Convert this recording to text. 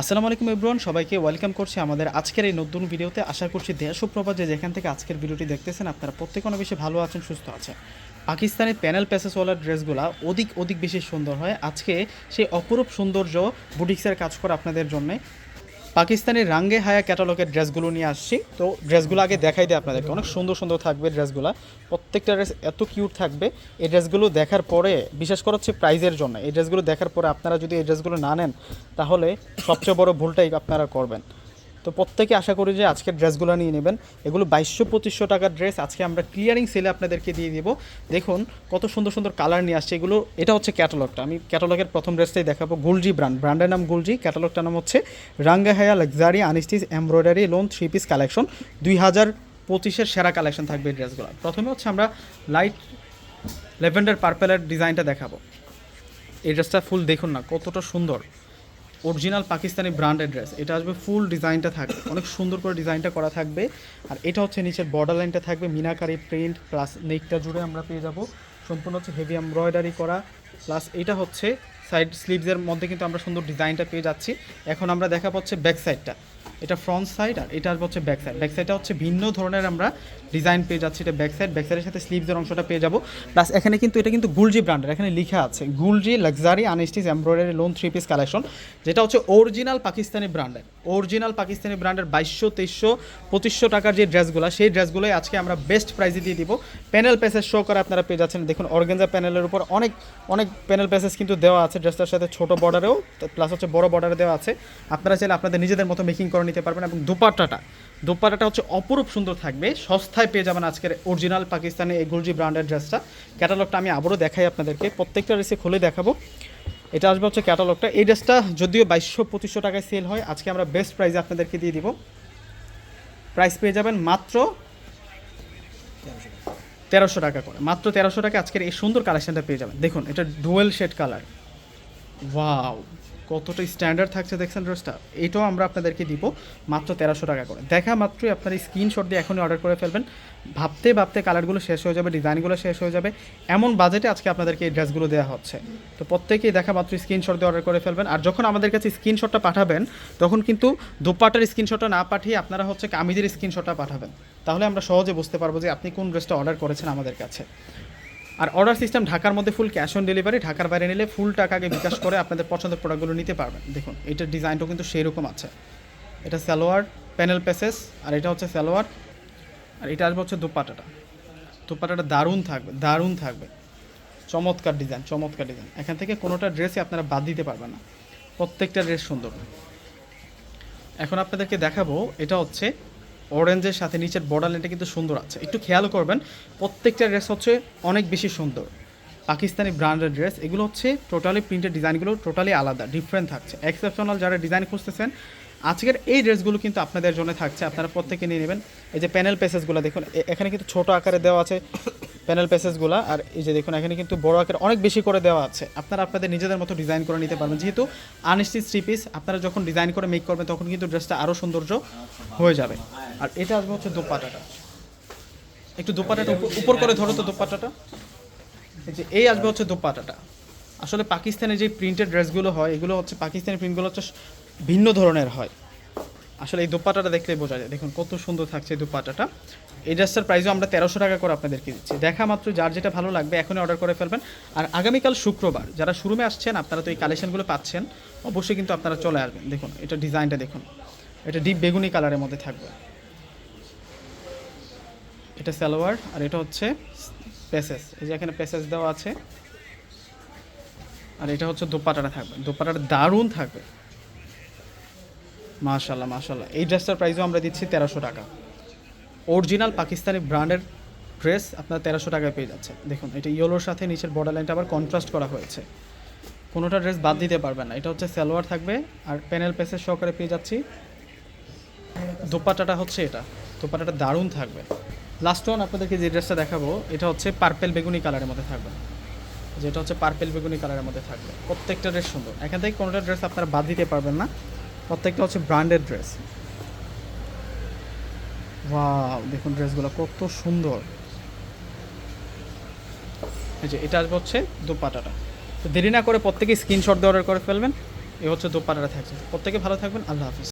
আসসালামু আলাইকুম ইব্রান সবাইকে ওয়েলকাম করছি আমাদের আজকের এই নতুন ভিডিওতে। আশা করছি দেশ সুপ্রভাত যে যেখান থেকে আজকের ভিডিওটি দেখতেছেন, আপনারা প্রত্যেক অনেক বেশি ভালো আছেন, সুস্থ আছেন। পাকিস্তানের প্যানেল প্যাসেসওয়ালা ড্রেসগুলো অধিক অধিক বেশি সুন্দর হয়। আজকে সেই অপরূপ সৌন্দর্য বুটিক্সের কাজ করা আপনাদের জন্য। পাকিস্তানি রাঙ্গে হায়া ক্যাটালগের ড্রেসগুলো নিয়ে আসছি। তো ড্রেসগুলো আগে দেখাই দিই আপনাদেরকে। অনেক সুন্দর সুন্দর থাকবে ড্রেসগুলো। প্রত্যেকটা ড্রেস এত কিউট থাকবে। এই ড্রেসগুলো দেখার পরে, বিশেষ করে হচ্ছে প্রাইজের জন্য, এই ড্রেসগুলো দেখার পরে আপনারা যদি এই ড্রেসগুলো না নেন, তাহলে সবচেয়ে বড় ভুলটাই আপনারা করবেন। তো প্রত্যেকে আশা করি যে আজকের ড্রেসগুলো নিয়ে নেবেন। এগুলো বাইশশো, পঁচিশশো টাকার ড্রেস। আজকে আমরা ক্লিয়ারিং সেলে আপনাদেরকে দিয়ে দিব। দেখুন, কত সুন্দর সুন্দর কালার নিয়ে আসছে। এগুলো, এটা হচ্ছে ক্যাটালগটা আমি ক্যাটালগের প্রথম ড্রেসটাই দেখাবো গুলজি ব্র্যান্ড ব্র্যান্ডের নাম গুলজি ক্যাটালগটার নাম হচ্ছে Ranga Haya luxury unstitched embroidery lawn three piece collection দুই হাজার পঁচিশের সেরা কালেকশন থাকবে এই ড্রেসগুলো প্রথমে হচ্ছে আমরা লাইট লেভেন্ডার পার্পেলের ডিজাইনটা দেখাবো। এই ড্রেসটা ফুল দেখুন না, কতটা সুন্দর। অরিজিনাল পাকিস্তানি ব্র্যান্ডের ড্রেস এটা আসবে ফুল ডিজাইনটা থাকবে। অনেক সুন্দর করে ডিজাইনটা করা থাকবে। আর এটা হচ্ছে নিচের বর্ডার লাইনটা থাকবে। মিনাকারি প্রিন্ট প্লাস নেকটা জুড়ে আমরা পেয়ে যাব। সম্পূর্ণ হচ্ছে হেভি এমব্রয়ডারি করা। প্লাস এটা হচ্ছে সাইড স্লিভসের মধ্যে কিন্তু আমরা সুন্দর ডিজাইনটা পেয়ে যাচ্ছি। এখন আমরা দেখা পাচ্ছে ব্যাক সাইডটা এটা ফ্রন্ট সাইড আর এটা হচ্ছে ব্যাক সাইড ব্যাক সাইডটা হচ্ছে ভিন্ন ধরনের আমরা ডিজাইন পেয়ে যাচ্ছি এটা ব্যাক সাইড ব্যাক সাইডের সাথে স্লিভসের অংশটা পেয়ে যাব। প্লাস এখানে কিন্তু এটা কিন্তু গুলজি ব্র্যান্ডের এখানে লেখা আছে Gulji luxury unstitched embroidery lawn three piece collection যেটা হচ্ছে অরিজিনাল পাকিস্তানি ব্র্যান্ডের অরিজিনাল পাকিস্তানি ব্র্যান্ডের বাইশশো, তেইশশো, পঁচিশশো টাকার যে ড্রেসগুলো সেই ড্রেসগুলোই আজকে আমরা বেস্ট প্রাইসে দিয়ে দিব। প্যানেল প্যাসেজ শো করে আপনারা পেয়ে যাচ্ছেন। দেখুন অর্গেঞ্জা প্যানেলের উপর অনেক অনেক প্যানেল প্যাসেজ কিন্তু দেওয়া আছে ড্রেসটার সাথে ছোট বর্ডারেও প্লাস হচ্ছে বড় বর্ডারে দেওয়া আছে। আপনারা চাইলে আপনাদের নিজেদের মতো মেকিং করে নিতে পারবেন এবং দুপাট্টাটা দুপাট্টাটা হচ্ছে অপরূপ সুন্দর থাকবে। সস্তায় পেয়ে যাবেন আজকের অরিজিনাল পাকিস্তানি এই গুলজি ব্র্যান্ডের ড্রেসটা ক্যাটালগটা আমি আবারও দেখাই আপনাদেরকে। প্রত্যেকটা ড্রেসে খুলে দেখাবো। এটা আসবে হচ্ছে ক্যাটালগটা এই ড্রেসটা যদিও বাইশশো পঁচিশশো টাকায় সেল হয়, আজকে আমরা বেস্ট প্রাইসে আপনাদেরকে দিয়ে দিব। প্রাইস পেয়ে যাবেন মাত্র তেরোশো টাকা করে। মাত্র তেরোশো টাকা আজকের এই সুন্দর কালেকশনটা পেয়ে যাবেন। দেখুন, এটা ডুয়েল শেড কালার ওয়াও কতটা স্ট্যান্ডার্ড থাকছে দেখছেন ড্রেসটা এটাও আমরা আপনাদেরকে দিব মাত্র তেরোশো টাকা করে। দেখা মাত্রই আপনার স্ক্রিনশট দিয়ে এখনই অর্ডার করে ফেলবেন। ভাবতে ভাবতে কালারগুলো শেষ হয়ে যাবে ডিজাইনগুলো শেষ হয়ে যাবে। এমন বাজেটে আজকে আপনাদেরকে এই ড্রেসগুলো দেওয়া হচ্ছে। তো প্রত্যেকেই দেখা মাত্র স্ক্রিনশট দিয়ে অর্ডার করে ফেলবেন। আর যখন আমাদের কাছে স্ক্রিনশটটা পাঠাবেন, তখন কিন্তু দোপাটার স্ক্রিনশটটা না পাঠিয়ে আপনারা হচ্ছে কামিজের স্ক্রিনশটটা পাঠাবেন। তাহলে আমরা সহজে বুঝতে পারব যে আপনি কোন ড্রেসটা অর্ডার করেছেন আমাদের কাছে। আর অর্ডার সিস্টেম ঢাকার মধ্যে ফুল ক্যাশ অন ডেলিভারি ঢাকার বাইরে নিলে ফুল টাকাকে বিকাশ করে আপনাদের পছন্দের প্রোডাক্টগুলো নিতে পারবেন। দেখুন, এটার ডিজাইনটাও কিন্তু সেই রকম আছে। এটা সালোয়ার প্যানেল প্যাসেস আর এটা হচ্ছে সালোয়ার, আর এটা আসবে হচ্ছে দুপাটাটা। দুপাটাটা দারুণ থাকবে দারুণ থাকবে। চমৎকার ডিজাইন চমৎকার ডিজাইন এখান থেকে কোনোটা ড্রেসই আপনারা বাদ দিতে পারবেন না। প্রত্যেকটা ড্রেস সুন্দর। এখন আপনাদেরকে দেখাবো, এটা হচ্ছে অরেঞ্জের সাথে নিচের বর্ডার লাইনটা কিন্তু সুন্দর আছে। একটু খেয়াল করবেন, প্রত্যেকটা ড্রেস হচ্ছে অনেক বেশি সুন্দর। পাকিস্তানি ব্র্যান্ডের ড্রেস এগুলো হচ্ছে টোটালি প্রিন্টের ডিজাইনগুলো টোটালি আলাদা ডিফারেন্ট থাকছে। এক্সেপশনাল যারা ডিজাইন খুঁজতেছেন, আজকের এই ড্রেসগুলো কিন্তু আপনাদের জন্য থাকছে। আপনারা প্রত্যেকে নিয়ে নেবেন। এই যে প্যানেল পেসেসগুলো দেখুন এখানে কিন্তু ছোট আকারে দেওয়া আছে। প্যানেল পেসেসগুলো আর এই যে দেখুন, এখানে কিন্তু বড় আকারে অনেক বেশি করে দেওয়া আছে। আপনারা আপনাদের নিজেদের মতো ডিজাইন করে নিতে পারবেন। যেহেতু আনস্টিচ থ্রি পিস আপনারা যখন ডিজাইন করে মেক করবেন, তখন কিন্তু ড্রেসটা আরও সৌন্দর্য হয়ে যাবে। আর এটা আসবে হচ্ছে দোপাটাটা একটু দোপাটাটা উপর- করে ধরো তো দোপাটাটা যে এই আসবে হচ্ছে দোপাটাটা আসলে পাকিস্তানে যে প্রিন্টেড ড্রেসগুলো হয়, এগুলো হচ্ছে, পাকিস্তানি প্রিন্টগুলো হচ্ছে ভিন্ন ধরনের হয়। আসলে এই দোপাটাটা দেখলেই বোঝা যায়। দেখুন, কত সুন্দর থাকছে এই দোপাটাটা। এই ড্রেসটার প্রাইসও আমরা তেরোশো টাকা করে আপনাদেরকে দিচ্ছি। দেখা মাত্র যার যেটা ভালো লাগবে, এখনই অর্ডার করে ফেলবেন। আর আগামীকাল শুক্রবার, যারা শোরুমে আসছেন, আপনারা তো এই কালেকশনগুলো পাচ্ছেন, অবশ্যই কিন্তু আপনারা চলে আসবেন। দেখুন, এটা ডিজাইনটা দেখুন। এটা ডিপ বেগুনি কালারের মধ্যে থাকবে। এটা সালোয়ার, আর এটা হচ্ছে প্যাসেস এই যে এখানে প্যাসেজ দেওয়া আছে। আর এটা হচ্ছে দোপাটাটা থাকবে। দোপাটাটা দারুণ থাকবে। মাশাল্লাহ মাশাল্লাহ এই ড্রেসটার প্রাইসও আমরা দিচ্ছি তেরোশো টাকা। অরিজিনাল পাকিস্তানি ব্র্যান্ডের ড্রেস আপনার তেরোশো টাকায় পেয়ে যাচ্ছে। দেখুন, এটা ইয়েলোর সাথে নিচের বর্ডার লাইনটা আবার কন্ট্রাস্ট করা হয়েছে। কোনোটা ড্রেস বাদ দিতে পারবেন না। এটা হচ্ছে সালোয়ার থাকবে আর প্যানেল পেসের সহকারে পেয়ে যাচ্ছি। দোপাটাটা হচ্ছে এটা। দোপাটাটা দারুণ থাকবে। লাস্ট ওয়ান আপনাদেরকে যে ড্রেসটা দেখাবো, এটা হচ্ছে পার্পেল বেগুনি কালারের মধ্যে থাকবে। যেটা হচ্ছে পার্পেল বেগুনি কালারের মধ্যে থাকবে। প্রত্যেকটা ড্রেস সুন্দর। এখান থেকে কোনোটা ড্রেস আপনারা বাদ দিতে পারবেন না। প্রত্যেকটা হচ্ছে ব্র্যান্ডেড ড্রেস ওয়াও দেখুন ড্রেসগুলো কত সুন্দর। এই যে এটা আসবে হচ্ছে দোপাটাটা। তো দেরি না করে প্রত্যেকে স্ক্রিনশট দিয়ে অর্ডার করে ফেলবেন। এ হচ্ছে দোপাটাটা থাকছে। প্রত্যেকে ভালো থাকবেন। আল্লাহ হাফিজ।